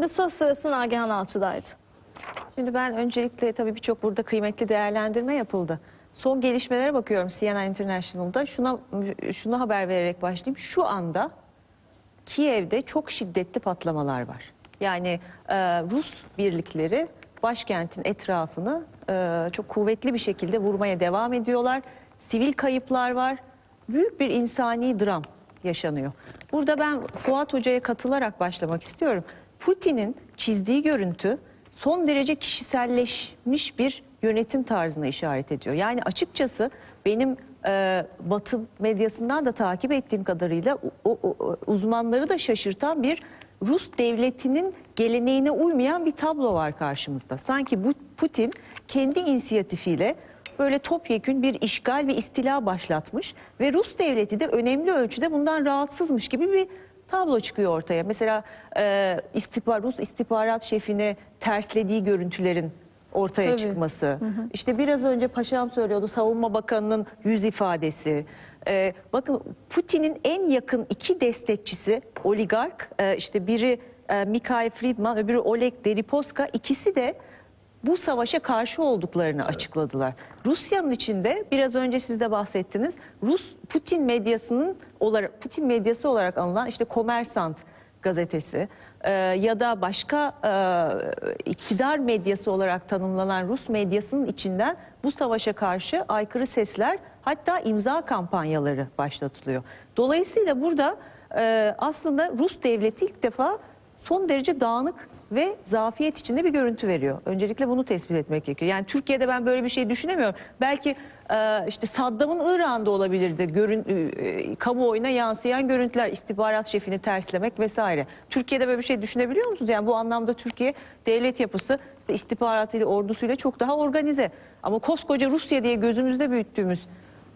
Şimdi söz sırası Nagihan Alçı'daydı. Şimdi ben öncelikle tabii birçok burada kıymetli değerlendirme yapıldı. Son gelişmelere bakıyorum CNN International'da. Şuna şuna haber vererek başlayayım. Şu anda Kiev'de çok şiddetli patlamalar var. Yani e, Rus birlikleri başkentin etrafını e, çok kuvvetli bir şekilde vurmaya devam ediyorlar. Sivil kayıplar var. Büyük bir insani dram yaşanıyor. Burada ben Fuat Hoca'ya katılarak başlamak istiyorum. Putin'in çizdiği görüntü son derece kişiselleşmiş bir yönetim tarzına işaret ediyor. Yani açıkçası benim e, Batı medyasından da takip ettiğim kadarıyla o, o- uzmanları da şaşırtan bir Rus devletinin geleneğine uymayan bir tablo var karşımızda. Sanki bu Putin kendi inisiyatifiyle böyle topyekün bir işgal ve istila başlatmış ve Rus devleti de önemli ölçüde bundan rahatsızmış gibi bir tablo çıkıyor ortaya. Mesela e, istihbar, Rus istihbarat şefini terslediği görüntülerin ortaya Tabii. çıkması. İşte biraz önce Paşam söylüyordu Savunma Bakanı'nın yüz ifadesi. Ee, bakın Putin'in en yakın iki destekçisi oligark e, işte biri e, Mikhail Friedman öbürü Oleg Deripaska ikisi de bu savaşa karşı olduklarını açıkladılar. Rusya'nın içinde biraz önce siz de bahsettiniz. Rus Putin medyasının olarak Putin medyası olarak anılan işte Komersant gazetesi e, ya da başka e, iktidar medyası olarak tanımlanan Rus medyasının içinden bu savaşa karşı aykırı sesler hatta imza kampanyaları başlatılıyor. Dolayısıyla burada e, aslında Rus devleti ilk defa son derece dağınık ve zafiyet içinde bir görüntü veriyor. Öncelikle bunu tespit etmek gerekir. Yani Türkiye'de ben böyle bir şey düşünemiyorum. Belki e, işte Saddam'ın İran'da olabilirdi. Görün, e, kamuoyuna yansıyan görüntüler, istihbarat şefini terslemek vesaire. Türkiye'de böyle bir şey düşünebiliyor musunuz? Yani bu anlamda Türkiye devlet yapısı işte istihbaratıyla, ordusuyla çok daha organize. Ama koskoca Rusya diye gözümüzde büyüttüğümüz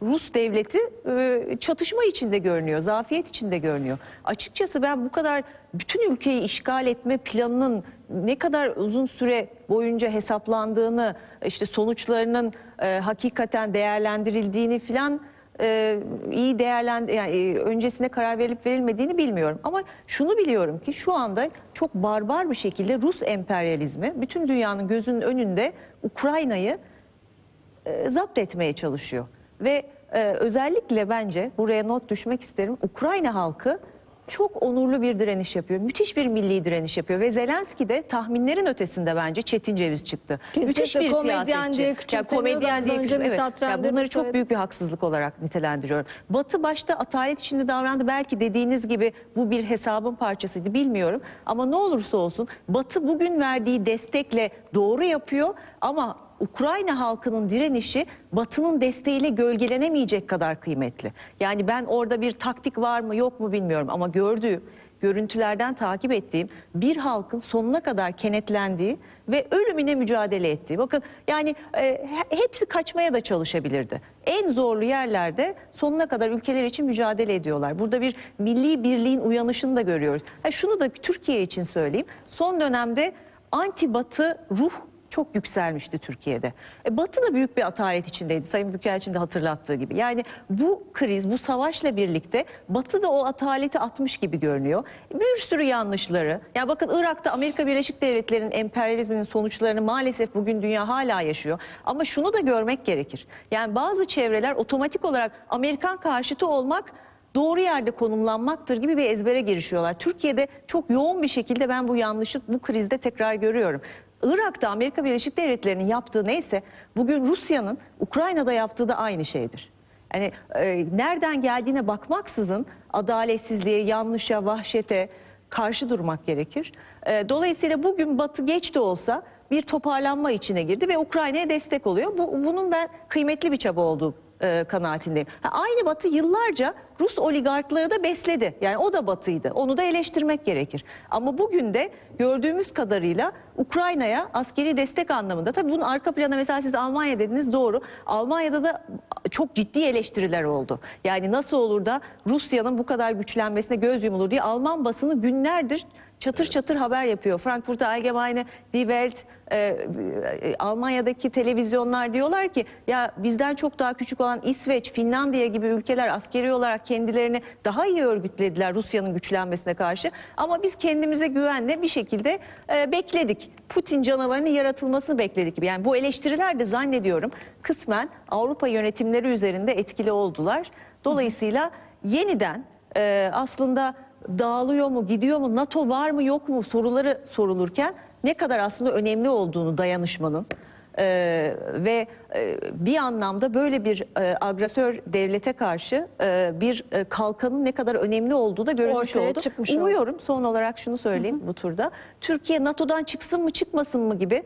Rus devleti e, çatışma içinde görünüyor, zafiyet içinde görünüyor. Açıkçası ben bu kadar bütün ülkeyi işgal etme planının ne kadar uzun süre boyunca hesaplandığını, işte sonuçlarının e, hakikaten değerlendirildiğini filan e, iyi değerlend yani e, öncesine karar verilip verilmediğini bilmiyorum. Ama şunu biliyorum ki şu anda çok barbar bir şekilde Rus emperyalizmi bütün dünyanın gözünün önünde Ukrayna'yı zapt etmeye çalışıyor. Ve e, özellikle bence buraya not düşmek isterim. Ukrayna halkı çok onurlu bir direniş yapıyor. Müthiş bir milli direniş yapıyor ve Zelenski de tahminlerin ötesinde bence çetin ceviz çıktı. Kesinlikle Müthiş bir komedyen siyasetçi. diye Ya komedyen diye küçüm- evet. Ya bunları çok büyük bir haksızlık olarak nitelendiriyorum. Batı başta atalet içinde davrandı. Belki dediğiniz gibi bu bir hesabın parçasıydı bilmiyorum. Ama ne olursa olsun Batı bugün verdiği destekle doğru yapıyor ama Ukrayna halkının direnişi Batı'nın desteğiyle gölgelenemeyecek kadar kıymetli. Yani ben orada bir taktik var mı yok mu bilmiyorum ama gördüğüm görüntülerden takip ettiğim bir halkın sonuna kadar kenetlendiği ve ölümüne mücadele ettiği. Bakın yani e, he- hepsi kaçmaya da çalışabilirdi. En zorlu yerlerde sonuna kadar ülkeler için mücadele ediyorlar. Burada bir milli birliğin uyanışını da görüyoruz. Ha, şunu da Türkiye için söyleyeyim. Son dönemde anti batı ruh çok yükselmişti Türkiye'de. E, Batı da büyük bir atalet içindeydi Sayın Büyükelçin de hatırlattığı gibi. Yani bu kriz, bu savaşla birlikte Batı da o ataleti atmış gibi görünüyor. Bir sürü yanlışları. Ya bakın Irak'ta Amerika Birleşik Devletleri'nin emperyalizminin sonuçlarını maalesef bugün dünya hala yaşıyor. Ama şunu da görmek gerekir. Yani bazı çevreler otomatik olarak Amerikan karşıtı olmak doğru yerde konumlanmaktır gibi bir ezbere girişiyorlar. Türkiye'de çok yoğun bir şekilde ben bu yanlışı bu krizde tekrar görüyorum. Irak'ta Amerika Birleşik Devletleri'nin yaptığı neyse bugün Rusya'nın Ukrayna'da yaptığı da aynı şeydir. Yani e, nereden geldiğine bakmaksızın adaletsizliğe, yanlışa, vahşete karşı durmak gerekir. E, dolayısıyla bugün Batı geç de olsa bir toparlanma içine girdi ve Ukrayna'ya destek oluyor. Bu, bunun ben kıymetli bir çaba olduğu e, kanaatindeyim. Aynı Batı yıllarca Rus oligarkları da besledi. Yani o da Batı'ydı. Onu da eleştirmek gerekir. Ama bugün de gördüğümüz kadarıyla Ukrayna'ya askeri destek anlamında tabii bunun arka planı mesela siz Almanya dediniz doğru. Almanya'da da çok ciddi eleştiriler oldu. Yani nasıl olur da Rusya'nın bu kadar güçlenmesine göz yumulur diye Alman basını günlerdir çatır çatır haber yapıyor. Frankfurter Allgemeine, Die Welt, e, e, Almanya'daki televizyonlar diyorlar ki ya bizden çok daha küçük olan İsveç, Finlandiya gibi ülkeler askeri olarak kendilerini daha iyi örgütlediler Rusya'nın güçlenmesine karşı. Ama biz kendimize güvenle bir şekilde e, bekledik. Putin canavarının yaratılmasını bekledik gibi. Yani bu eleştiriler de zannediyorum kısmen Avrupa yönetimleri üzerinde etkili oldular. Dolayısıyla yeniden e, aslında dağılıyor mu, gidiyor mu, NATO var mı yok mu soruları sorulurken ne kadar aslında önemli olduğunu dayanışmanın e, ve e, bir anlamda böyle bir e, agresör devlete karşı e, bir e, kalkanın ne kadar önemli olduğu da görülmüş Ortaya oldu. çıkmış oldu. Umuyorum son olarak şunu söyleyeyim bu turda. Türkiye NATO'dan çıksın mı çıkmasın mı gibi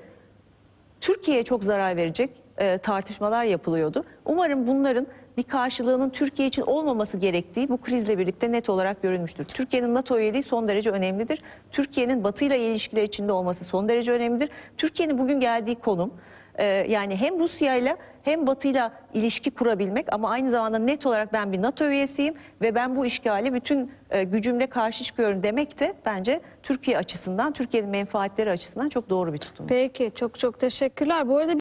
Türkiye'ye çok zarar verecek e, tartışmalar yapılıyordu. Umarım bunların bir karşılığının Türkiye için olmaması gerektiği bu krizle birlikte net olarak görülmüştür. Türkiye'nin NATO üyeliği son derece önemlidir. Türkiye'nin Batı ile ilişkiler içinde olması son derece önemlidir. Türkiye'nin bugün geldiği konum e, yani hem Rusya ile hem Batı ile ilişki kurabilmek ama aynı zamanda net olarak ben bir NATO üyesiyim ve ben bu işgale bütün e, gücümle karşı çıkıyorum demek de bence Türkiye açısından, Türkiye'nin menfaatleri açısından çok doğru bir tutum. Peki çok çok teşekkürler. Bu arada